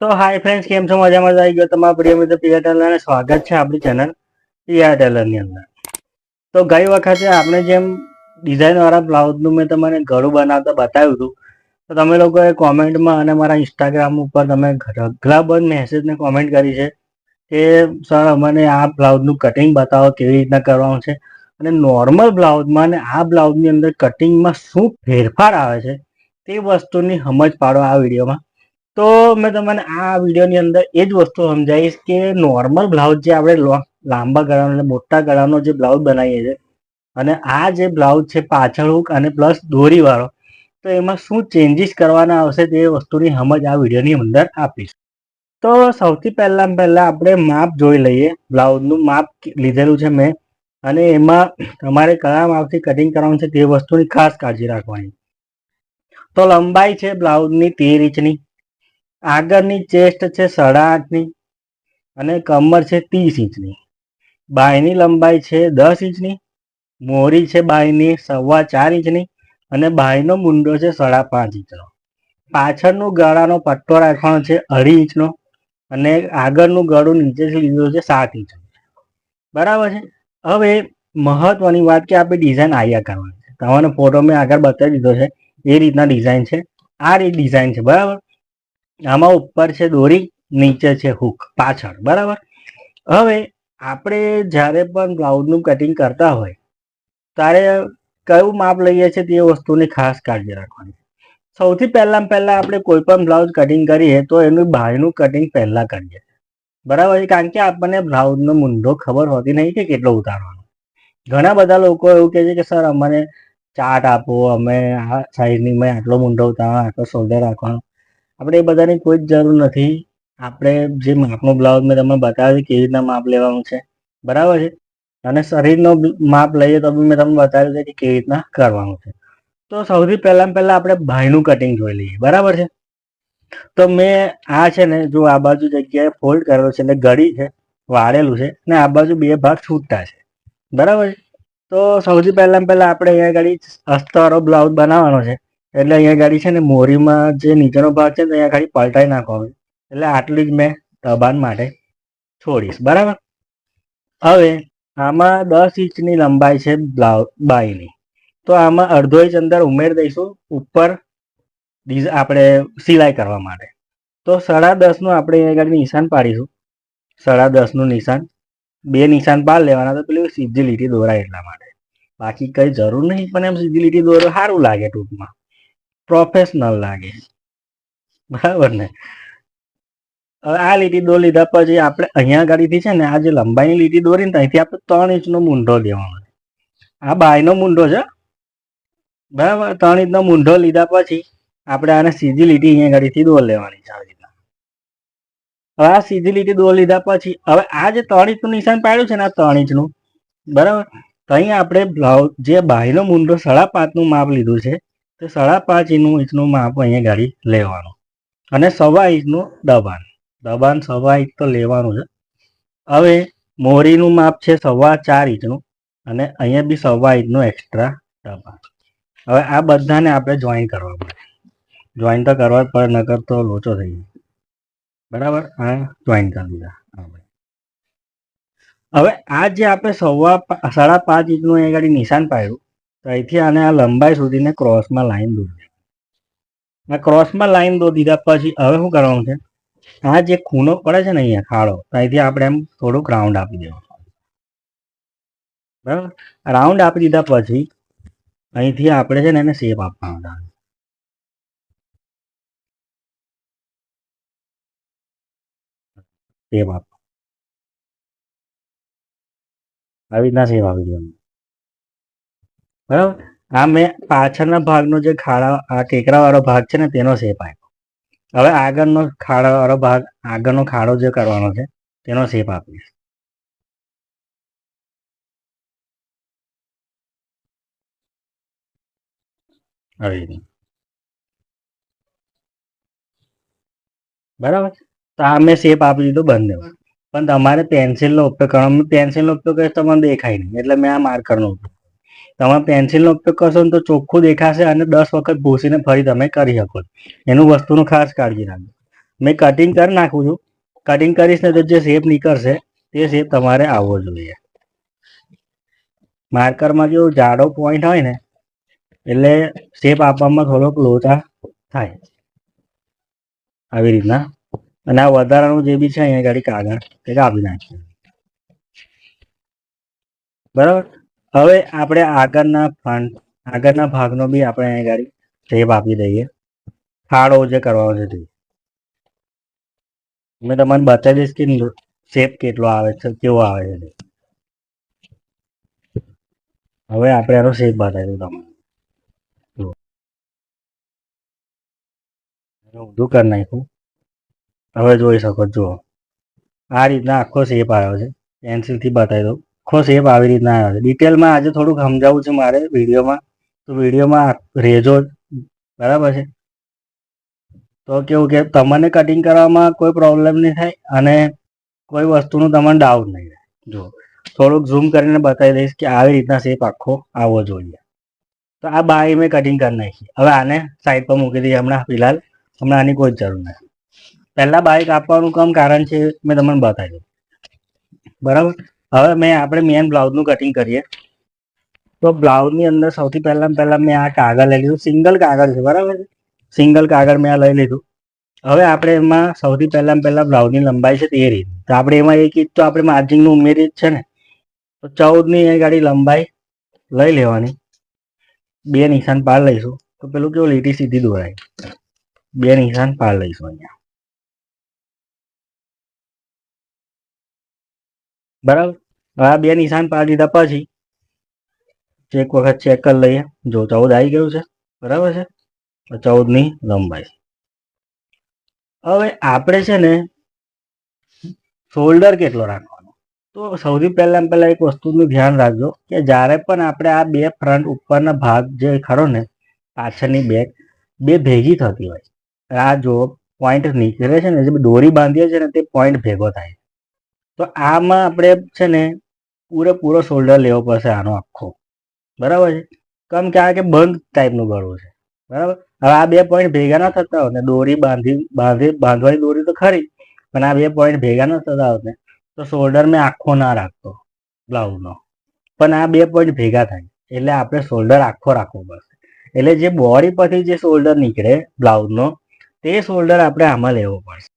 તો hi friends કેમ છો? મજામાં આવી ગયો તમારા પ્રિય મિત્ર પિયા ટેલરને સ્વાગત છે આપણી ચેનલ પિયા ટેલરની અંદર. તો ગઈ વખતે આપણે જેમ ડિઝાઇનવાળા બ્લાઉઝનું મેં તમને ઘરું બનાવતા બતાવ્યું હતું, તો તમે લોકોએ કોમેન્ટમાં અને મારા ઇન્સ્ટાગ્રામ ઉપર તમે ઢગલાબંધ મેસેજને કોમેન્ટ કરી છે કે સર અમને આ બ્લાઉઝનું કટિંગ બતાવો, કેવી રીતના કરવાનું છે? અને નોર્મલ બ્લાઉઝમાં અને આ બ્લાઉઝની અંદર કટિંગમાં શું ફેરફાર આવે છે, તે વસ્તુની સમજ પાડો આ વિડીયોમાં તો મેં તમને આ વિડીયોની અંદર એ જ વસ્તુ સમજાવીશ કે નોર્મલ બ્લાઉઝ જે આપણે લાંબા ગળાનો અને મોટા ગળાનો જે બ્લાઉઝ બનાવીએ છીએ, અને આ જે બ્લાઉઝ છે પાછળ હુક અને પ્લસ દોરીવાળો, તો એમાં શું ચેન્જીસ કરવાના આવશે તે વસ્તુની સમજ આ વિડીયોની અંદર આપીશ. તો સૌથી પહેલાં પહેલાં આપણે માપ જોઈ લઈએ, બ્લાઉઝનું માપ લીધેલું છે મેં, અને એમાં તમારે કયા માપથી કટિંગ કરવાનું છે તે વસ્તુની ખાસ કાળજી રાખવાની. તો લંબાઈ છે બ્લાઉઝની તેર ઇંચની આગળની ચેસ્ટ છે સાડા આઠની અને કમર છે ત્રીસ ઇંચની. બાયની લંબાઈ છે દસ ઇંચની મોરી છે બાયની સવા ચાર ઇંચની અને બાયનો મુંડો છે સાડા પાંચ ઇંચનો. પાછળનું ગળાનો પટ્ટો રાખવાનો છે અઢી ઇંચનો અને આગળનું ગળું નીચેથી લીધું છે સાત ઇંચનું. બરાબર છે? હવે મહત્વની વાત કે આપણે ડિઝાઇન આયા કરવાની છે. તમારો ફોટો મેં આગળ બતાવી દીધો છે. એ રીતના ડિઝાઇન છે. આ રીત ડિઝાઇન છે. બરાબર? આમાં ઉપર છે દોરી, નીચે છે હુક પાછળ, બરાબર? હવે આપણે જ્યારે પણ બ્લાઉઝનું કટિંગ કરતા હોય, ત્યારે કયું માપ લઈએ છીએ તે વસ્તુની ખાસ કાળજી રાખવાની. સૌથી પહેલાં પહેલાં આપણે કોઈ પણ બ્લાઉઝ કટિંગ કરીએ તો એનું બહારનું કટિંગ પહેલાં કરીએ. બરાબર? છે કારણ કે આપણને બ્લાઉઝનો મૂંઢો ખબર હોતી નહીં કે કેટલો ઉતારવાનો. ઘણા બધા લોકો એવું કહે છે કે, સર, અમને ચાર્ટ આપો, અમે આ સાઈઝની મેં આટલો મૂંઢો ઉતારવાનો, આટલો શોલ્ડર રાખવાનો. આપણે એ બધાની કોઈ જ જરૂર નથી. આપણે જે માપનો બ્લાઉઝ મેં તમને બતાવ્યું કેવી રીતના માપ લેવાનું છે. બરાબર છે? અને શરીરનો માપ લઈએ તો બી મેં તમને બતાવ્યું કે કેવી રીતના કરવાનું છે. તો સૌથી પહેલાં પહેલાં આપણે ભાઈનું કટિંગ જોઈ લઈએ. બરાબર છે? તો મેં આ છે ને, જો આ બાજુ જગ્યાએ ફોલ્ડ કરેલો છે એટલે ગળી છે, વાળેલું છે ને, આ બાજુ બે ભાગ છૂટતા છે. બરાબર છે? તો સૌથી પહેલાં પહેલાં આપણે અહીંયા ગળી અસ્તરો બ્લાઉઝ બનાવવાનો છે. એટલે અહીંયા ગાડી છે ને, મોરીમાં જે નીચેનો ભાગ છે ને, અહીંયા ગાડી પલટાઈ નાખવાનો. એટલે આટલી જ મેં દબાણ માટે છોડીશ. બરાબર? હવે, આમાં દસ ઇંચની લંબાઈ છે બાયની. તો આમાં અડધો ઇંચ અંદર ઉમેરી દઈશું, ઉપર આપણે સિલાઈ કરવા માટે. તો સાડા દસનું આપણે અહીંયા ગાડી નિશાન પાડીશું. સાડા દસનું નિશાન. બે નિશાન પાડ લેવાના તો પેલી સીધી લીટી દોરાય એટલા માટે. બાકી કઈ જરૂર નહીં, પણ એમ સીધી લીટી દોરો સારું લાગે ટૂંકમાં. પ્રોફેશનલ લાગે. બરાબર ને? હવે આ લીટી દોરી લીધા પછી આપણે અહીંયા ગાડીથી છે ને, આ જે લંબાઈની લીટી દોરીને ત્યાંથી આપણે ત્રણ ઇંચનો મૂંઢો લેવાનો. આ બાયનો મૂંઢો છે. બરાબર? ત્રણ ઇંચનો મૂંઢો લીધા પછી આપણે આને સીધી લીટી અહીંયા ગાડીથી દોર લેવાની છે આવી હવે આ સીધી લીટી દોર લીધા પછી હવે આ જે ત્રણ ઇંચનું નિશાન પાડ્યું છે ને, આ ત્રણ ઇંચનું, બરાબર? અહીં આપણે બ્લાઉઝ જે બાયનો મૂંઢો સાડા પાંચનું માપ લીધું છે તો સાડા પાંચ ઇંચનું ઇંચનું માપ અહીંયા ગાડી લેવાનું. અને સવા ઇંચનું દબાણ. દબાણ સવા ઇંચ તો લેવાનું છે હવે મોરીનું માપ છે સવા ચાર ઇંચનું અને અહીંયા બી સવા ઇંચનું એક્સ્ટ્રા દબાણ. હવે આ બધાને આપણે જોઈન કરવા પડે. જોઈન તો કરવા જ પડે, નકર તો લોચો થઈ જાય. બરાબર? આ જોઈન કરી દીધા. હવે આ જે આપણે સવા સાડા પાંચ ઇંચનું અહીંયા ગાડી નિશાન પાડ્યું તો અહીંથી આને આ લંબાઈ સુધીને ક્રોસમાં લાઈન દોરી આ ક્રોસમાં લાઈન દોરી દીધા પછી હવે શું કરવાનું છે? આ જે ખૂનો પડે છે ને અહીંયા ખાડો, તો અહીંથી આપણે એમ થોડુંક રાઉન્ડ આપી દેવાનું. બરાબર? રાઉન્ડ આપી દીધા પછી અહીંથી આપણે છે ને એને શેપ આપવાનો છે. સેવ આપ આવી રીતના સેવ આપી દેવાનો. બરાબર? આ મેં પાછળના ભાગનો જે ખાડા, આ ટેકરાવાળો ભાગ છે ને, તેનો શેપ આપ્યો. હવે આગળનો ખાડા વાળો ભાગ, આગળનો ખાડો જે કરવાનો છે, તેનો શેપ આપીશ. આવી રીતે. બરાબર? તો આ મેં શેપ આપી દીધો બંને પણ તમારે પેન્સિલનો ઉપયોગ કરવાનો પેન્સિલનો ઉપયોગ કરીશ તમને દેખાય નહીં, એટલે મેં આ માર્કરનો ઉપયોગ. તમે પેન્સિલનો ઉપયોગ કરશો ને તો ચોખ્ખું દેખાશે અને દસ વખત ભૂસીને ફરી તમે કરી શકો એનું વસ્તુનું ખાસ કાળજી રાખજો. મેં કટિંગ કરી નાખું છું. કટિંગ કરીશ ને તો જે શેપ નીકળશે, તે શેપ તમારે આવવો જોઈએ. માર્કરમાં જો જાડો પોઈન્ટ હોય ને, એટલે શેપ આપવામાં થોડોક લોચા થાય. આવી રીતના. અને આ વધારાનું જે બી છે, અહીંયા ગાડી કાગળ તે કાપી નાખીએ. બરાબર? હવે આપણે આગળના ફ્રન્ટ આગળના ભાગનો બી આપણે અહીંયા ગાડી શેપ આપી દઈએ. ફાળો જે કરવાનો છે તે. મેં તમને દઈશ કે શેપ કેટલો આવે છે, કેવો આવે છે. હવે આપણે એનો શેપ બતાવી દઉં તમને ઊંધું કરી નાખ્યું. હવે જોઈ શકો જુઓ આ રીતના આખો શેપ આવ્યો છે. પેન્સિલથી બતાવી દઉં. આખો શેપ આવી રીતના આવે છે. ડિટેલમાં આજે થોડુંક સમજાવવું છે મારે વિડીયોમાં. તો વિડીયોમાં રેજો બરાબર છે? તો કેવું કે તમને કટિંગ કરવામાં કોઈ પ્રોબ્લેમ નહીં થાય અને કોઈ વસ્તુનું તમને ડાઉટ નહીં થાય જો થોડુંક ઝૂમ કરીને બતાવી દઈશ કે આવી રીતના શેપ આખો આવવો જોઈએ. તો આ બાય મેં કટિંગ કરી નાખી. હવે આને સાઈડ પર મૂકી દઈએ હમણાં, ફિલહાલ. હમણાં આની કોઈ જરૂર નથી. પહેલા બાઈક આપવાનું કમ કારણ છે મેં તમને બતાવી દઉં બરાબર? હવે મેં આપણે મેન બ્લાઉઝનું કટિંગ કરીએ. તો બ્લાઉઝની અંદર સૌથી પહેલા પહેલા મેં આ કાગળ લઈ લીધું. સિંગલ કાગળ છે, બરાબર સિંગલ કાગળ મેં આ લઈ લીધું. હવે આપણે એમાં સૌથી પહેલા પહેલા બ્લાઉઝની લંબાઈ છે તે રીત તો આપણે એમાં એક ઇંચ તો આપણે માર્જિનનું ઉમેરી જ છે ને. તો ચૌદની એ ગાડી લંબાઈ લઈ લેવાની. બે નિશાન પાર લઈશું. તો પેલું કેવું, લીટી સીધી દોરાય. બે નિશાન પાર લઈશું અહીંયા. બરાબર? આ બે નિશાન પાડી દીધા પછી એક વખત ચેક કરી લઈએ. જો ચૌદ આવી ગયું છે, બરાબર છે? ચૌદની લંબાઈ. હવે આપણે છે ને શોલ્ડર કેટલો રાખવાનો? તો સૌથી પહેલા પહેલા એક વસ્તુનું ધ્યાન રાખજો કે જ્યારે પણ આપણે આ બે ફ્રન્ટ ઉપરના ભાગ જે ખરો ને, પાછળની બેક બે ભેગી થતી હોય, આ જો પોઈન્ટ નીકળે છે ને, જે દોરી બાંધીએ છે ને, તે પોઈન્ટ ભેગો થાય. તો આમાં આપણે છે ને પૂરેપૂરો શોલ્ડર લેવો પડશે આનો આખો. બરાબર છે? કેમ કે આ કે બંધ ટાઈપનું ગળું છે. બરાબર? હવે આ બે પોઈન્ટ ભેગા ના થતા હોત ને, દોરી બાંધી બાંધી, બાંધવાની દોરી તો ખરી, પણ આ બે પોઈન્ટ ભેગા ના થતા હોત ને, તો શોલ્ડર મેં આખો ના રાખતો બ્લાઉઝનો પણ આ બે પોઈન્ટ ભેગા થાય, એટલે આપણે શોલ્ડર આખો રાખવો પડશે. એટલે જે બોડી પરથી જે શોલ્ડર નીકળે બ્લાઉઝનો તે શોલ્ડર આપણે આમાં લેવો પડશે.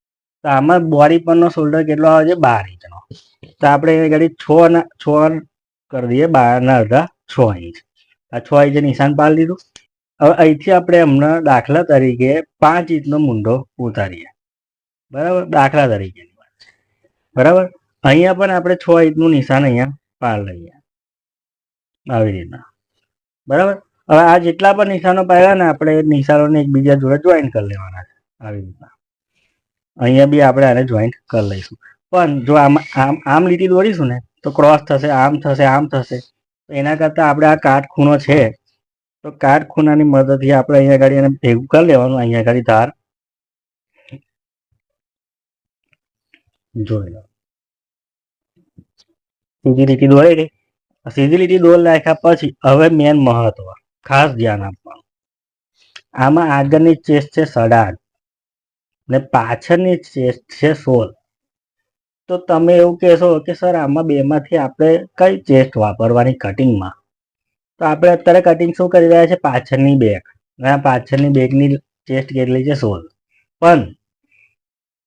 તો આમાં બોડી પરનો શોલ્ડર કેટલો આવે છે? બાર ઇંચનો. તો આપણે ઘડી છ ના, છ કરી દઈએ, બારના અડધા છ ઇંચ. આ છ ઇંચે નિશાન પાડી દીધું. હવે અહીંથી આપણે હમણાં દાખલા તરીકે પાંચ ઇંચનો મૂંઢો ઉતારીએ. બરાબર? દાખલા તરીકેની બરાબર? અહીંયા પણ આપણે છ ઇંચનું નિશાન અહીંયા પાર લઈએ. આવી રીતના. બરાબર? હવે આ જેટલા પણ નિશાનો પાડ્યા ને આપણે નિશાનોને એકબીજા જોડે જોઈન કરી લેવાના છે. આવી રીતના. અહીંયા બી આપણે આને જોઈન્ટ કરી લઈશું. પણ જો આમ આમ આમ લીટી દોરીશું ને, તો ક્રોસ થશે, આમ થશે આમ થશે. એના કરતાં આપણે આ કાટખૂણો છે, તો કાટખૂણાની મદદથી આપણે અહીંયા આગળ એને ભેગું કરી લેવાનું, અહીંયા આગળ ધાર. જોઈ લો. સીધી લીટી દોરી ગઈ. સીધી લીટી દોર નાખ્યા પછી હવે મેન મહત્વ, ખાસ ધ્યાન આપવાનું. આમાં આગળની ચેસ છે સાડા આઠ ને પાછળની ચેસ્ટ છે સોલ. તો તમે એવું કહેશો કે સર, આમાં બેમાંથી આપણે કઈ ચેસ્ટ વાપરવાની કટિંગમાં તો આપણે અત્યારે કટિંગ શું કરી રહ્યા છે? પાછળની બેગ અને પાછળની બેગની ચેસ્ટ કેટલી છે? સોલ. પણ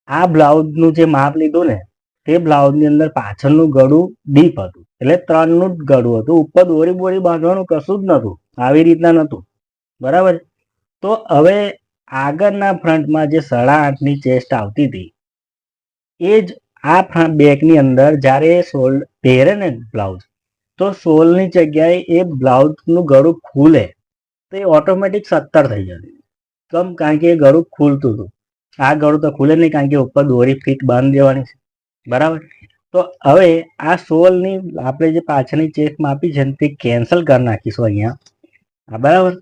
આ બ્લાઉઝનું જે માપ લીધું ને, તે બ્લાઉઝની અંદર પાછળનું ગળું ડીપ હતું. એટલે ત્રણનું જ ગળું હતું. ઉપર દોરી બોરી બાંધવાનું કશું જ નહોતું. આવી રીતના નહોતું. બરાબર? તો હવે આગળના ફ્રન્ટમાં જે સાડા આઠની ચેસ્ટ આવતી હતી, એ જ આ બેકની અંદર જ્યારે એ સોલ, પહેરે ને બ્લાઉઝ, તો સોલની જગ્યાએ એ બ્લાઉઝનું ગળું ખુલે, તો એ ઓટોમેટિક સત્તર થઈ જતી કમ? કારણ કે એ ગળું ખુલતું હતું. આ ગળું તો ખુલે નહીં, કારણ કે ઉપર દોરી ફીટ બાંધી દેવાની છે. બરાબર? તો હવે આ સોલની આપણે જે પાછળની ચેસ્ટ માપી છે તે કેન્સલ કરી નાખીશું અહીંયા. બરાબર?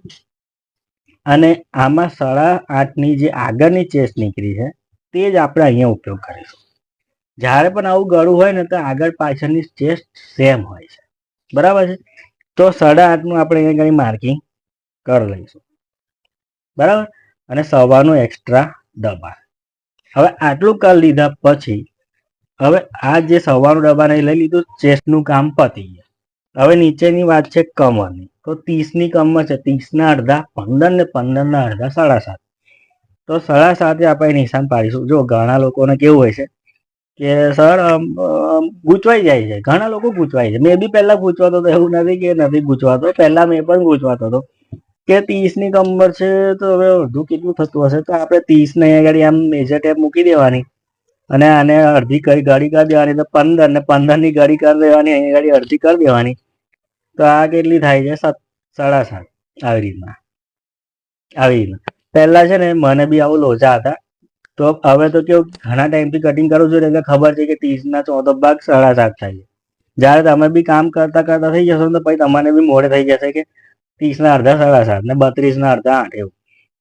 અને આમાં સાડા આઠની જે આગળની ચેસ નીકળી છે, તે જ આપણે અહીંયા ઉપયોગ કરીશું. જ્યારે પણ આવું ગળું હોય ને તો આગળ પાછળની ચેસ સેમ હોય છે. બરાબર છે? તો સાડા આઠનું આપણે અહીંયા ઘણી માર્કિંગ કરી લઈશું. બરાબર? અને સવારનું એક્સ્ટ્રા દબાણ. હવે આટલું કરી લીધા પછી, હવે આ જે સવારનું દબાણ લઈ લીધું ચેસ્ટનું કામ પતી ગયું. હવે નીચેની વાત છે કમરની. તો ત્રીસની કમર છે. ત્રીસના અડધા, પંદર ને પંદરના અડધા, સાડા સાત. તો સાડા સાતે આપણે નિશાન પાડીશું. જો, ઘણા લોકોને કેવું હોય છે કે સર ગૂંચવાઈ જાય છે. ઘણા લોકો ગૂંચવાય છે. મેં બી પહેલા ગૂંચવાતો હતો એવું નથી કે નથી ગૂંચવાતો. પહેલા મેં પણ ગૂંચવાતો હતો કે ત્રીસની કમર છે તો હવે અડધું કેટલું થતું હશે? તો આપણે ત્રીસને આગળ આમ મેજર ટેપ મૂકી દેવાની. અને આને અડધી કરી ગાડી કરી દેવાની. તો પંદર ને પંદરની ગાડી કરી દેવાની. અહીંયા ગાડી અડધી કરી દેવાની. તો આ કેટલી થાય છે? સાત, સાડા સાત. આવી રીતના. આવી રીતના. પહેલા છે ને મને બી આવું લોચા હતા. તો હવે તો કેવું, ઘણા ટાઈમથી કટિંગ કરું છું એટલે ખબર છે કે ત્રીસના ચોથો ભાગ સાડા સાત થાય છે. જ્યારે તમે બી કામ કરતા કરતા થઈ જશો ને પછી તમારે બી મોડે થઈ જશે કે ત્રીસના અડધા સાડા સાત ને બત્રીસના અડધા આઠ એવું.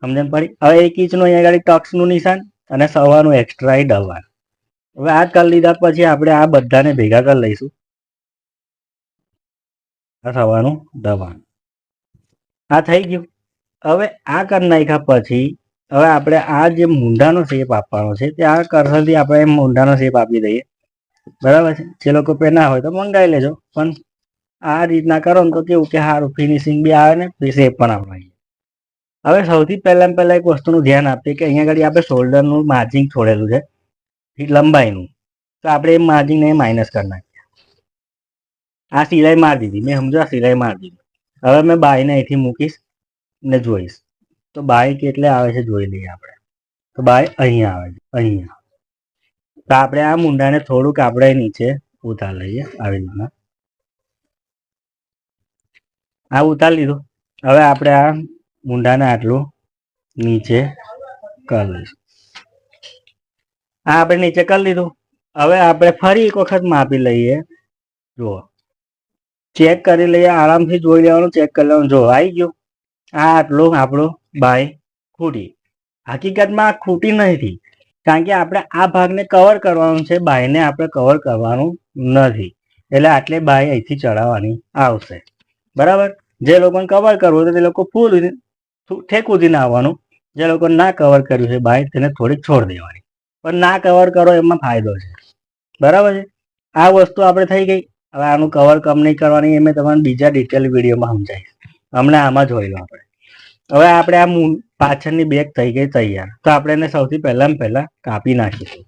સમજણ પડી હવે એક ઇંચનું અહીંયા આગળ ટક્સનું નિશાન અને સવાનું એક્સ્ટ્રા એ હવે આ કરી લીધા પછી આપણે આ બધાને ભેગા કરી લઈશું. આ સવાનું દબાણ. આ થઈ ગયું. હવે આ કરી નાખ્યા પછી, હવે આપણે આ જે મૂંઢાનો શેપ આપવાનો છે, તે આ કરસરથી આપણે એમ મૂંઢાનો શેપ આપી દઈએ. બરાબર છે? જે લોકો પે ના હોય તો મંગાવી લેજો. પણ આ રીતના કરો ને તો કેવું કે સારું ફિનિશિંગ બી આવે ને શેપ પણ આપણે હવે સૌથી પહેલા પહેલા એક વસ્તુનું ધ્યાન આપીએ કે અહીંયા આગળ આપણે શોલ્ડરનું માર્જિંગ છોડેલું છે લંબાઈનું. તો આપણે એ માર્જિંગને માઇનસ કરી નાખીએ. આ સિલાઈ મારી દીધી. મેં સમજો આ સિલાઈ મારી દીધી. હવે મેં બાઈને અહીંથી મૂકીશ ને જોઈશ. તો બાય કેટલે આવે છે જોઈ લઈએ આપણે. તો બાય અહીંયા આવે છે, અહીંયા. તો આપણે આ મુંડાને થોડુંક આપણે નીચે ઉતાર લઈએ આવી રીતના. આ ઉતાર લીધું. હવે આપણે આ મુંડાને આટલું નીચે કરી લઈશું. આ આપણે નીચે કરી લીધું. હવે આપણે ફરી એક વખત માપી લઈએ. જુઓ. ચેક કરી લઈએ, આરામથી જોઈ લેવાનું, ચેક કરી લેવાનું. જો આવી ગયો, આ આટલો આપણો બાય ખૂટી. હકીકતમાં આ ખૂટી નથી, કારણ કે આપણે આ ભાગને કવર કરવાનું છે, બાયને આપણે કવર કરવાનું નથી. એટલે આટલે બાય અહીંથી ચડાવવાની આવશે. બરાબર? જે લોકોને કવર કરવું તો તે લોકો ફૂલ ઠેક ઉધીને આવવાનું. જે લોકો ના કવર કર્યું છે બાય, તેને થોડીક છોડ દેવાની. પણ ના કવર કરો એમાં ફાયદો છે. બરાબર છે? આ વસ્તુ આપણે થઈ ગઈ. હવે આનું કવર કમ નહીં કરવાની એ મેં તમને બીજા ડિટેલ વિડીયોમાં સમજાવીશ હમણાં આમાં જોઈ લો આપણે. હવે આપણે આ પાછળની બેગ થઈ ગઈ તૈયાર. તો આપણે એને સૌથી પહેલા પહેલા કાપી નાખીશું.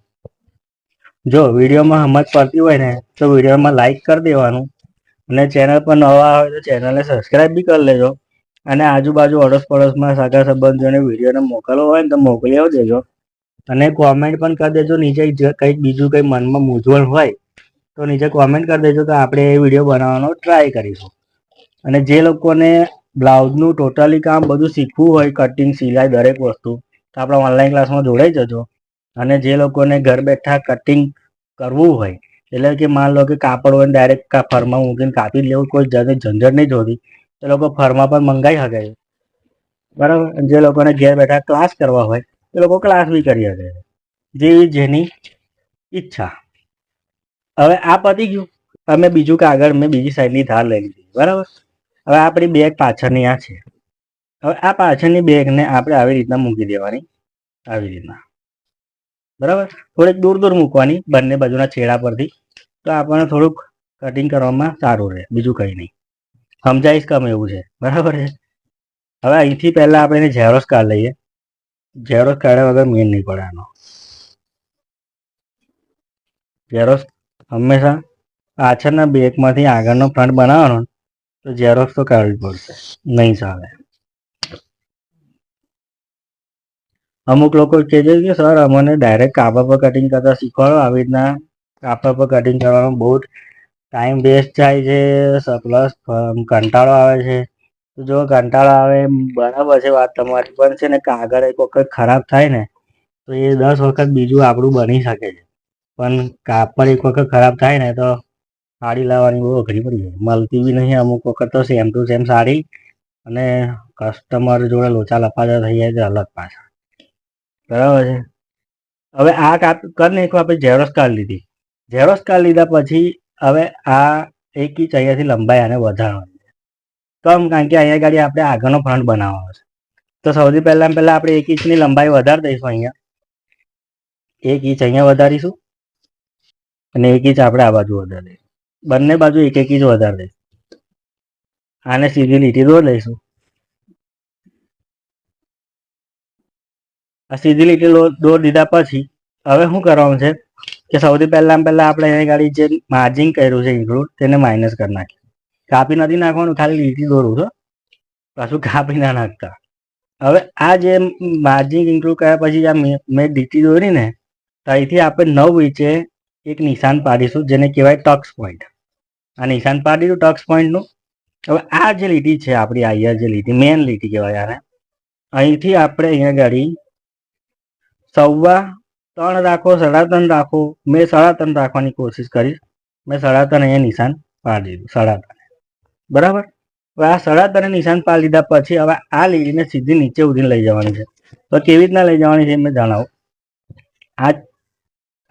જો વિડીયોમાં સમજ પડતી હોય ને, તો વિડીયોમાં લાઈક કરી દેવાનું. અને ચેનલ પર નવા હોય તો ચેનલને સબસ્ક્રાઈબ બી કરી લેજો. અને આજુબાજુ અડોસ પડોશમાં સગા સંબંધીઓને વિડીયોને મોકલવો હોય ને તો મોકલી દેજો અને કોમેન્ટ પણ કરી દેજો. નીચે કંઈક બીજું કંઈ મનમાં મૂંઝવણ હોય તો નીચે કોમેન્ટ કરી દેજો તો આપણે એ વીડિયો બનાવવાનો ટ્રાય કરીશું. અને જે લોકોને બ્લાઉઝનું ટોટલી કામ બધું શીખવું હોય કટિંગ સિલાઈ, દરેક વસ્તુ, તો આપણા ઓનલાઈન ક્લાસમાં જોડાઈ જજો. અને જે લોકોને ઘર બેઠા કટિંગ કરવું હોય, એટલે કે માન લો કે કાપડ હોય ડાયરેક્ટ ફરમાં મૂકીને કાપી લેવું, કોઈ જાતે ઝંઝટ નહીં જોતી એ લોકો ફરમાં પણ મંગાવી શકે છે. બરાબર? જે લોકોને ઘેર બેઠા ક્લાસ કરવા હોય, એ લોકો ક્લાસ બી કરી શકે છે. જેવી જેની ઈચ્છા. હવે આ પતી ગયું. અમે બીજું કાગળ મેં બીજી સાઈડની ધાર લઈ લીધી. બરાબર? હવે આપણી બેગ પાછળની આ છે. હવે આ પાછળની બેગને આપણે આવી રીતના મૂકી દેવાની. આવી રીતના. બરાબર? થોડીક દૂર દૂર મૂકવાની બંને બાજુના છેડા પરથી. તો આપણને થોડુંક કટિંગ કરવામાં સારું રહે. બીજું કંઈ નહીં. સમજાઈશ કમ એવું છે? બરાબર છે? હવે અહીંથી પહેલાં આપણે એને ઝેરોસ કાઢ લઈએ. ઝેરોસ કાઢ્યા વગર મેન નહીં પડે આનો. ઝેરોસ હંમેશા પાછળના બેગમાંથી આગળનો ફ્રન્ટ બનાવવાનો તો ઝેરોક્સ તો કાઢવી પડશે. નહીં ચાલે. અમુક લોકો કહે છે કે, સર, અમને ડાયરેક્ટ કાપા પર કટિંગ કરતા શીખવાડો. આવી રીતના કાપા પર કટિંગ કરવાનો બહુ ટાઈમ વેસ્ટ થાય છે. પ્લસ કંટાળો આવે છે. જો કંટાળો આવે બરાબર છે વાત તમારી. પણ છે ને, કાગળ એક વખત ખરાબ થાય ને, તો એ દસ વખત બીજું આપણું બની શકે છે. પણ કાપડ એક વખત ખરાબ થાય ને તો સાડી લાવવાની બહુ અઘરી પડી જાય. મળતી બી નહીં, અમુક વખત તો સેમ ટુ સેમ સાડી અને કસ્ટમર જોડે લોચા લપાચા થઈ જાય છે અલગ પાછા. બરાબર છે? હવે આ કાપ કરી નાખ્યું આપણે ઝેરોસ કાઢી લીધી. ઝેરોસ કાઢી લીધા પછી હવે આ એક ઇંચ અહીંયાથી લંબાઈ આને વધારવાની છે. કમ કારણ કે અહીંયા ગાડી આપણે આગળનો ફ્રન્ટ બનાવવાનો છે. તો સૌથી પહેલાં પહેલાં આપણે એક ઇંચની લંબાઈ વધારી દઈશું અહીંયા. એક ઇંચ અહીંયા વધારીશું. અને એક ઇંચ આપણે આ બાજુ વધારે બંને બાજુ એક એક ઇંચ વધારે દઈશું આને સીધી લીટી દોરી લઈશું. આ સીધી લીટી દોર દીધા પછી, હવે શું કરવાનું છે કે સૌથી પહેલાં પહેલાં આપણે અહીંયા ગાડી જે માર્જિંગ કર્યું છે ઇન્ક્લુડ તેને માઇનસ કરી નાખીએ. કાપી નથી નાખવાનું, ખાલી લીટી દોરું છો. પાછું કાપી ના નાખતા. હવે આ જે માર્જિંગ ઇન્ક્લુડ કર્યા પછી મેં લીટી દોરી ને, તો અહીંથી આપણે નવ ઇંચે એક નિશાન પાડીશું જેને કહેવાય ટક્સ પોઈન્ટ. આ નિશાન પાડી દીધું ટક્સ પોઈન્ટનું. હવે આ જે લીટી છે આપણી અહીંયા જે લીટી મેન લીટી કહેવાય આને. અહીંથી આપણે અહીંયા ગાડી સવા ત્રણ રાખો, સાડા ત્રણ રાખો, મેં સાડા ત્રણ રાખવાની કોશિશ કરીશ મેં સાડા ત્રણ અહીંયા નિશાન પાડી દીધું, સાડા ત્રણ. બરાબર? હવે આ સાડા ત્રણ નિશાન પાડી દીધા પછી હવે આ લીટીને સીધી નીચે ઉધીને લઈ જવાની છે. તો કેવી રીતના લઈ જવાની છે મેં જણાવું. આ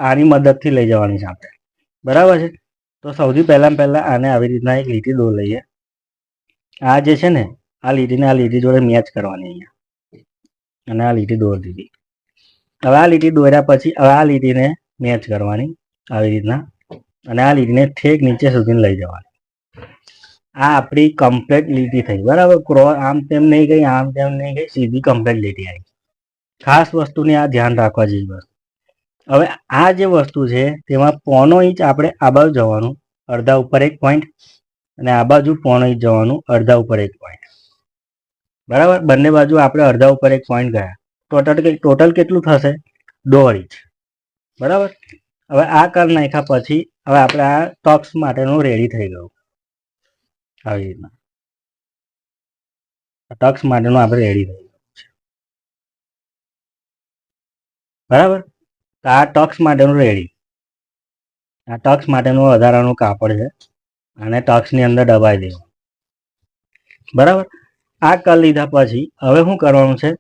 આની મદદથી લઈ જવાની છે આપણે. બરાબર છે? તો સૌથી પહેલાં પહેલાં આને આવી રીતના એક લીટી દોર લઈએ. આ જે છે ને, આ લીટીને આ લીટી જોડે મેચ કરવાની અહીંયા. અને આ લીટી દોર દીધી. હવે આ લીટી દોર્યા પછી હવે આ લીટીને મેચ કરવાની આવી રીતના. અને આ લીટીને ઠેક નીચે સુધી લઈ જવાની. આ આપણી કમ્પ્લેટ લીટી થઈ. બરાબર? ક્રોસ આમ તેમ નહીં ગઈ, આમ તેમ નહીં ગઈ, સીધી કમ્પ્લેટ લીટી આવી. ખાસ વસ્તુની આ ધ્યાન રાખવા જેવી વસ્તુ. હવે આ જે વસ્તુ છે, તેમાં પોનો ઇંચ આપણે આ બાજુ જવાનું, અડધા ઉપર એક પોઈન્ટ અને આ બાજુ પોણો ઇંચ જવાનું, અડધા ઉપર એક પોઈન્ટ બરાબર? બંને બાજુ આપણે અડધા ઉપર એક પોઈન્ટ ગયા. ટોટલ ટોટલ કેટલું થશે? દોઢ ઇંચ. બરાબર? હવે આ કર નાખ્યા પછી, હવે આપણે આ ટોક્સ માટેનું રેડી થઈ ગયું. આવી રીતના. ટક્સ માટેનું આપણે રેડી થઈ ગયું છે. બરાબર? તો આ ટક્સ માટેનું રેડી. આ ટક્સ માટેનું વધારાનું કાપડ છે. અને ટક્સની અંદર દબાઈ દેવું. બરાબર? આ કરી લીધા પછી હવે શું કરવાનું છે?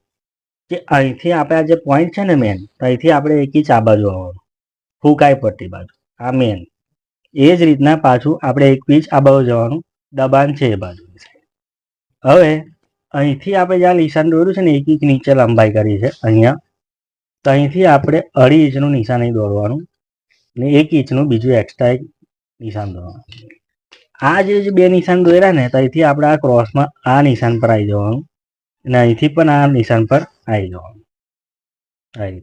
કે અહીંથી આપણે આ જે પોઈન્ટ છે ને મેન તો અહીંથી આપણે એકી આ બાજુ આવવાનું. ફૂંકાઈ પટ્ટી બાજુ. આ મેન એ જ રીતના પાછું આપણે એક પીચ આ બાજુ જવાનું. દબાણ છે એ બાજુ. હવે અહીંથી આપણે જ્યાં નિશાન દોર્યું છે ને એક ઇંચ નીચે લંબાઈ કરી છે, અહીંયા તો અહીંથી આપણે અઢી ઇંચનું નિશાન અહીં દોરવાનું ને એક ઇંચનું બીજું એક્સ્ટ્રા એક નિશાન દોરવાનું. આ જે બે નિશાન દોર્યા ને તો અહીંથી આપણે આ ક્રોસમાં આ નિશાન પર આવી જવાનું અને અહીંથી પણ આ નિશાન પર આવી જવાનું. આવી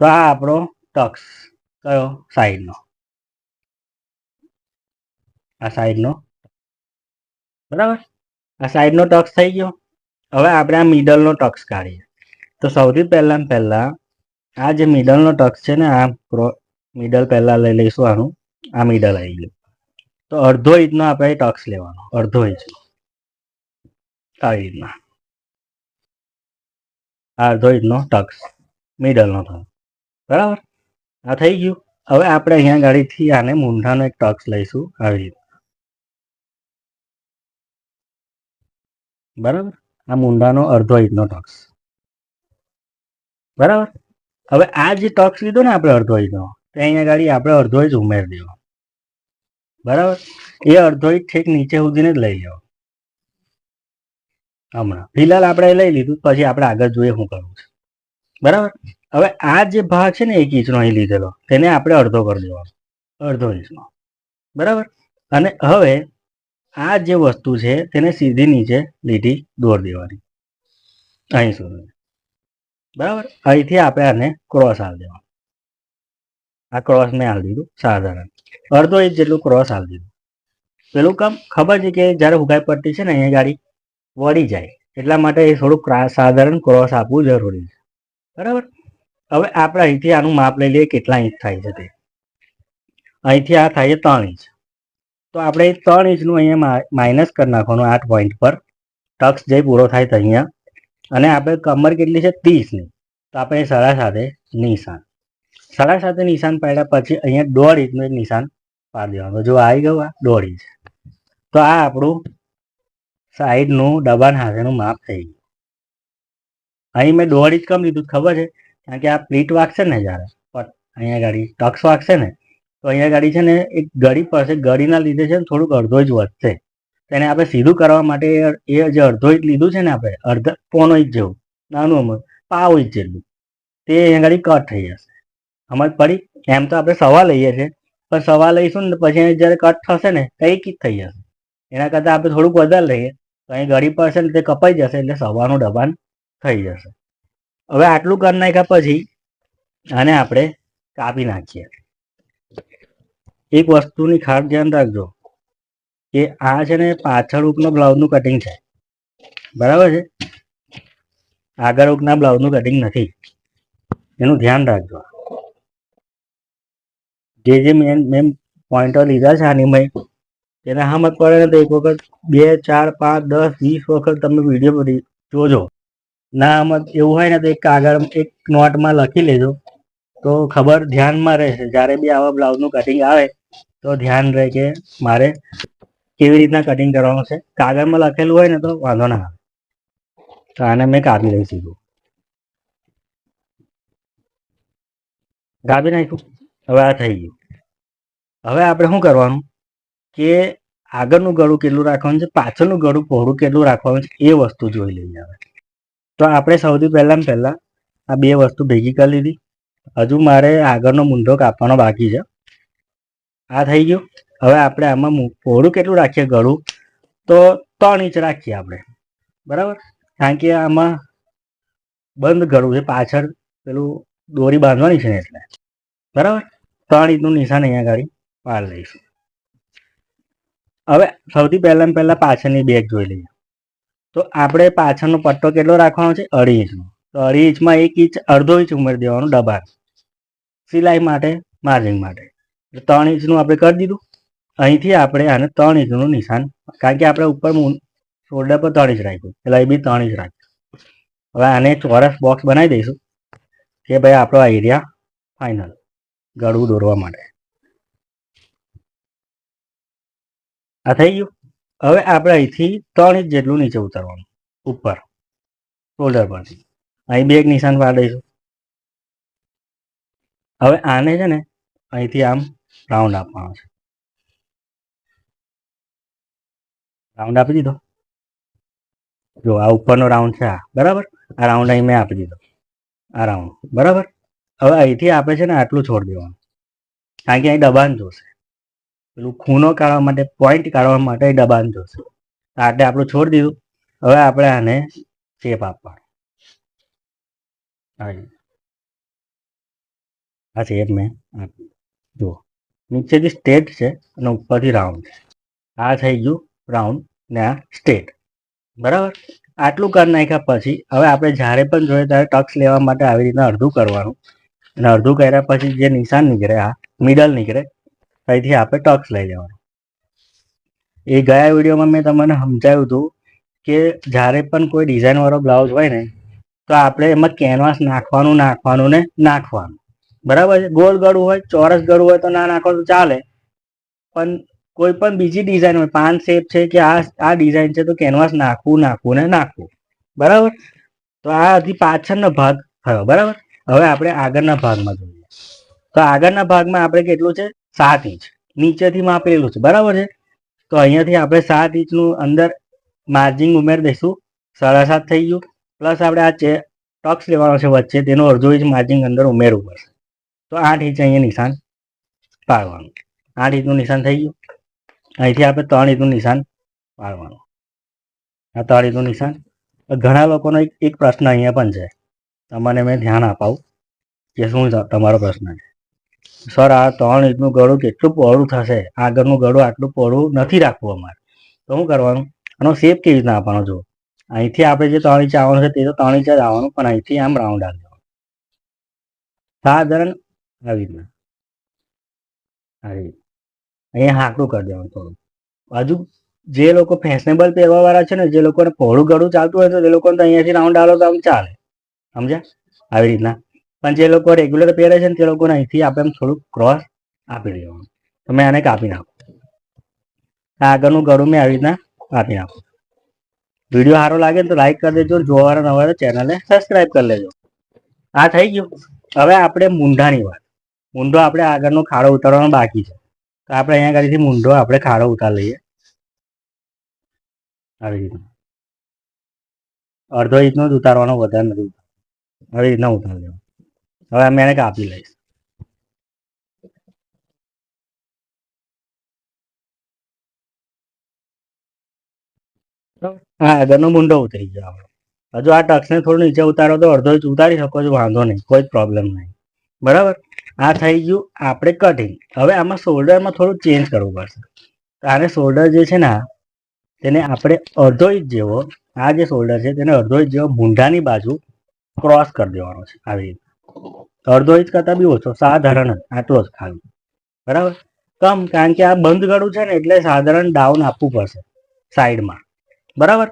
તો આ આપણો ટક્સ કયો? સાઈડનો આ સાઈડનો બરાબર? આ સાઈડનો ટક્સ થઈ ગયો. હવે આપણે આ મિડલનો ટક્સ કાઢીએ. તો સૌથી પહેલાં પહેલાં આ જે મિડલનો ટક્સ છે ને, આ મિડલ પહેલાં લઈ લઈશું આનું. આ મિડલ આવી ગયું. તો અડધો ઇંચનો આપણે ટક્સ લેવાનો. અડધો ઇંચનો આવી રીતના. અડધો ઇંચનો ટક્સ મિડલનો થયો. બરાબર? આ થઈ ગયું. હવે આપણે અહીંયા ગાડીથી આને મૂંઢાનો એક ટક્સ લઈશું. આવી રીતે. બરાબર? આ મૂંઢાનો અડધો ઇંચનો ટક્સ બરાબર? હવે આ જે ટક્સ લીધો ને આપણે અડધો ઇંચનો તો અહીંયા ગાડી આપણે અડધો ઇંચ ઉમેરી દેવો. બરાબર? એ અડધો ઇંચ ઠેક નીચે સુધીને જ લઈ લેવો. હમણાં. ફિલહાલ આપણે લઈ લીધું, પછી આપણે આગળ જોઈએ શું કરવું છે. બરાબર? હવે આ જે ભાગ છે ને એક ઇંચનો અહીં લીધેલો, તેને આપણે અડધો કરી દેવાનો. અડધો ઇંચનો બરાબર? અને હવે આ જે વસ્તુ છે, તેને સીધી નીચે લીટી દોર દેવાની. અહીં સુધી. બરાબર? અહીંથી આપણે આને ક્રોસ આવી દેવાનું. આ ક્રોસ મેં હાલ દીધું, સાધારણ. અડધો ઇંચ જેટલું ક્રોસ હાલ દીધું. પેલું કામ ખબર છે કે જ્યારે હુકાઈ પટ્ટી છે ને, અહીંયા ગાડી વળી જાય. એટલા માટે એ ક્રા- સાધારણ ક્રોસ આપવું જરૂરી છે. બરાબર? હવે આપણે અહીંથી આનું માપ લઈ લઈએ, કેટલા ઇંચ થાય છે તે. અહીંથી આ થાય છે ત્રણ ઇંચ. તો આપણે ત્રણ ઇંચનું અહીંયા માઇનસ કરી નાખવાનું, આઠ પોઈન્ટ પર. ટક્સ જે પૂરો થાય તો અહીંયા અને આપણે કમર કેટલી છે? ત્રીસની તો આપણે સાડા સાથે નિશાન. સાડા સાથે નિશાન પાડ્યા પછી અહીંયા દોઢ ઇંચનું એક નિશાન પાડી દેવાનું. જો આવી ગયું આ દોઢ ઇંચ. તો આ આપણું સાઈડનું દબાણ હાથેનું માપ થઈ ગયું. અહીં મેં દોઢ ઇંચ કમ લીધું, ખબર છે? કારણ કે આ પ્લીટ વાગશે ને જ્યારે અહીંયા ગાડી, ટક્સ વાગશે ને? તો અહીંયા ગાડી છે ને, એક ગળી પડશે ગળીના લીધે છે ને થોડુંક અડધો જ વધશે. તેને આપણે સીધું કરવા માટે એ- જે અડધો ઇંચ લીધું છે ને આપણે, અડધા પોનો ઇંચ જેવું, નાનું અમુક, પાવ ઇંચ જેટલું. તે અહીંયા કટ થઈ જશે. સમજ પડી, એમ તો આપણે સવા લઈએ છીએ. પણ સવા લઈશું ને પછી જ્યારે કટ થશે ને તો એક જ થઈ જશે. એના કરતાં આપણે થોડુંક વધારે લઈએ. તો અહીં ગળી પડશે ને તે કપાઈ જશે એટલે સવાનું દબાણ થઈ જશે. હવે આટલું કરી નાખ્યા પછી આને આપણે કાપી નાખીએ. એક વસ્તુની ખાસ ધ્યાન રાખજો. કે આ છે ને પાછળ ઉપનો બ્લાઉઝનું કટિંગ છે. બરાબર છે? આગળ ઉપના બ્લાઉઝનું કટિંગ નથી. એનું ધ્યાન રાખજો. જે જે મેન મેન પોઈન્ટો લીધા છે આની મેં, તેને હામત પડે ને તો એક વખત બે, ચાર, પાંચ, દસ, વીસ વખત તમે વીડિયો જોજો. ના સમજ એવું હોય ને તો એક કાગળ, એક નોટમાં લખી લેજો. તો ખબર ધ્યાનમાં રહેશે. જ્યારે બી આવા બ્લાઉઝનું કટિંગ આવે, તો ધ્યાન રહે કે મારે કેવી રીતના કટિંગ કરવાનું છે? કાગળમાં લખેલું હોય ને તો વાંધો ના આવે. તો આને મેં કાપી લઈ સીધું કાપી નાખ્યું. હવે આ થઈ ગયું. હવે આપણે શું કરવાનું? કે આગળનું ગળું કેટલું રાખવાનું છે? પાછળનું ગળું પહોળું કેટલું રાખવાનું છે? એ વસ્તુ જોઈ લઈએ હવે. તો આપણે સૌથી પહેલાં પહેલાં આ બે વસ્તુ ભેગી કરી લીધી. હજુ મારે આગળનો મૂંઢો કાપવાનો બાકી છે. આ થઈ ગયું. હવે આપણે આમાં પહોળું કેટલું રાખીએ? ગળું? તો ત્રણ ઇંચ રાખીએ આપણે. બરાબર? કારણ કે આમાં બંધ ગળું છે, પાછળ પેલું દોરી બાંધવાની છે ને એટલે. બરાબર? ત્રણ ઇંચનું નિશાન અહીંયા ગાડી પાર લઈશું. હવે સૌથી પહેલાં પહેલાં પાછળની બેગ જોઈ લઈએ. તો આપણે પાછળનો પટ્ટો કેટલો રાખવાનો છે? અઢી ઇંચનો. તો અઢી ઇંચમાં એક ઇંચ, અડધો ઇંચ ઉમેરી દેવાનું ડબાર સિલાઈ માટે, માર્જિંગ માટે. ત્રણ ઇંચનું આપણે કરી દીધું. અહીંથી આપણે આને ત્રણ ઇંચનું નિશાન, કારણ કે આપણે ઉપર શોલ્ડર પર ત્રણ ઇંચ રાખ્યું. એટલે અહીં બી ત્રણ ઇંચ રાખ્યું. હવે આને ચોરસ બોક્સ બનાવી દઈશું, કે ભાઈ આપણો આ એરિયા ફાઇનલ ગળું દોરવા માટે. આ થઈ ગયું. હવે આપણે અહીંથી ત્રણ ઇંચ જેટલું નીચે ઉતારવાનું, ઉપર શોલ્ડર પરથી. અહીં બે એક નિશાન પાડી દઈશું. હવે આને છે ને, અહીંથી આમ રાઉન્ડ આપવાનો છે. રાઉન્ડ આપી દીધો? જો, આ ઉપરનો રાઉન્ડ છે, આ. બરાબર? આ રાઉન્ડ અહીં મેં આપી દીધો. આ રાઉન્ડ બરાબર? હવે અહીંથી આપણે છે ને, આટલું છોડ દેવાનું. કારણ કે અહીં દબાણ જોશે. પેલું ખૂનો કાઢવા માટે પોઈન્ટ કાઢવા માટે દબાણ જોશે. આટલે આપણું છોડ દીધું. હવે આપણે આને શેપ આપવાનો. આ શેપ મેં આપી જુઓ. નીચેથી સ્ટેટ છે અને ઉપરથી રાઉન્ડ છે. આ થઈ ગયું. રાઉન્ડ ને સ્ટેટ બરાબર? આટલું કરી નાખ્યા પછી, હવે આપણે જ્યારે પણ જોઈએ ત્યારે ટક્સ લેવા માટે આવી રીતના અડધું કરવાનું. અને અડધું કર્યા પછી જે નિશાન નીકળે, આ મિડલ નીકળે, અહીંથી આપણે ટક્સ લઈ જવાનું એ ગયા વિડીયોમાં મેં તમને સમજાવ્યું હતું કે જ્યારે પણ કોઈ ડિઝાઇનવાળો બ્લાઉઝ હોય ને, તો આપણે એમાં કેનવાસ નાખવાનું નાખવાનું ને નાખવાનું. બરાબર છે? ગોળ ગળું હોય, ચોરસ ગળું હોય તો ના નાખો તો ચાલે. પણ કોઈ પણ બીજી ડિઝાઇન હોય, પાન શેપ છે કે આ આ ડિઝાઇન છે તો કેનવાસ નાખવું નાખવું ને નાખવું. બરાબર? તો આ હજી પાછળનો ભાગ. થયો બરાબર? હવે આપણે આગળના ભાગમાં જોઈએ. તો આગળના ભાગમાં આપણે કેટલું છે? સાત ઇંચ. નીચેથી માપેલું છે. બરાબર છે? તો અહીંયાથી આપણે સાત ઇંચનું અંદર માર્જિંગ ઉમેરી દઈશું. સાડા સાત થઈ ગયું. પ્લસ આપણે આ ચે, ટક્સ લેવાનો છે વચ્ચે, તેનો અડધો ઇંચ માર્જિંગ અંદર ઉમેરવું પડશે. તો આઠ ઇંચ અહીંયા નિશાન પાડવાનું. આઠ ઇંચનું નિશાન થઈ ગયું. અહીંથી આપણે ત્રણ ઇંચનું નિશાન પાડવાનું. આ ત્રણ ઇંચનું નિશાન ઘણા લોકોનો એક એક પ્રશ્ન અહીંયા પણ છે. તમને મેં ધ્યાન અપાવું કે શું તમારો પ્રશ્ન છે. સર, આ ત્રણ ઇંચનું ગળું કેટલું પહોળું થશે? આગળનું ગળું આટલું પહોળું નથી રાખવું અમારે. તો શું કરવાનું? આનો શેપ કેવી રીતના આપવાનો જો અહીંથી આપણે જે ત્રણ ઇંચ આવવાનું છે તે તો ત્રણ ઇંચ જ આવવાનું, પણ અહીંથી આમ રાઉન્ડ આવી જવાનું. સાધારણ આવી રીતના. આવી રીતે. અહીંયા હાંકડું કરી દેવાનું થોડું. હજુ જે લોકો ફેશનેબલ પહેરવા વાળા છે ને, જે લોકોને પહોળું ગળું ચાલતું હોય તો એ લોકોને તો અહીંયાથી રાઉન્ડ આલો તો આમ ચાલે. સમજ્યા? આવી રીતના. પણ જે લોકો રેગ્યુલર પહેરે છે ને, તે લોકોને અહીંથી આપણે એમ થોડુંક ક્રોસ આપી દેવાનું. તમે આને કાપી નાખો. આગળનું ગળું મેં આવી રીતના કાપી નાખું. વીડિયો સારો લાગે ને તો લાઈક કરી દેજો જોવાના નવા ચેનલને સબસ્ક્રાઈબ કરી લેજો. આ થઈ ગયું. હવે આપણે મૂંઢાની વાત. મૂંઢો આપણે આગળનો ખાડો ઉતારવાનો બાકી છે. તો આપણે અહીંયા આગળથી મૂંઢો આપણે ખાડો ઉતાર લઈએ. આવી રીતના. અડધો ઇંચનો જ ઉતારવાનો, વધારે નથી આવી રીતના ઉતારી દેવાનો હવે અમે એને કાપી લઈશ. હા, આગળનો મુંડો ઉતરી ગયો આપણો. હજુ આ ટક્સને થોડું નીચે ઉતારો તો અડધો ઇંચ ઉતારી શકો છો, વાંધો નહીં, કોઈ જ પ્રોબ્લેમ નહીં. બરાબર? આ થઈ ગયું, આપણે કટિંગ હવે આમાં શોલ્ડરમાં થોડું ચેન્જ કરવું પડશે. તો આને શોલ્ડર જે છે ને તેને આપણે અડધો ઇંચ જેવો, આ જે શોલ્ડર છે તેને અડધો ઇંચ જેવો મૂંઢાની બાજુ ક્રોસ કરી દેવાનો છે, આવી રીતે. અડધો ઇંચ કરતાં બી ઓછો, સાધારણ આટલો જ ખાલી. બરાબર? કમ, કારણ કે આ બંધ ગળું છે ને, એટલે સાધારણ ડાઉન આપવું પડશે સાઈડમાં બરાબર?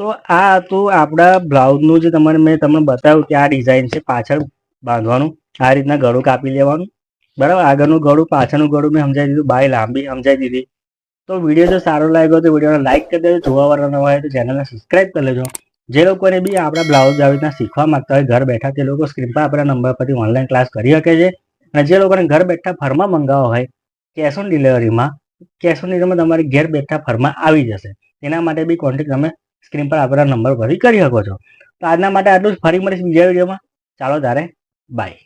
તો આ હતું આપણા બ્લાઉઝનું જે તમને મેં તમને બતાવ્યું કે આ ડિઝાઇન છે પાછળ બાંધવાનું. આ રીતના ગળું કાપી લેવાનું. બરાબર? આગળનું ગળું, પાછળનું ગળું મેં સમજાવી દીધું. બાય, લાંબી સમજાવી દીધી. તો વીડિયો જો સારો લાગ્યો તો વિડીયોને લાઈક કરી દેજો. જોવાવાળા ન હોય તો ચેનલને સબસ્ક્રાઈબ કરી લેજો. જે લોકોને બી આપણા બ્લાઉઝ આવી રીતના શીખવા માંગતા હોય, ઘર બેઠા તે લોકો સ્ક્રીન પર આપણા નંબર પરથી ઓનલાઈન ક્લાસ કરી શકે છે. અને જે લોકોને ઘર બેઠા ફરમાં મંગાવવા હોય કેશ ઓન ડિલિવરીમાં કેશ ઓન ડિલિવરીમાં તમારી ઘેર બેઠા ફરમાં આવી જશે. એના માટે બી કોન્ટેક્ટ તમે સ્ક્રીન પર આપણા નંબર પરથી કરી શકો છો. તો આજના માટે આટલું જ. ફરી મળીશ બીજા વિડીયોમાં. ચાલો તારે બાય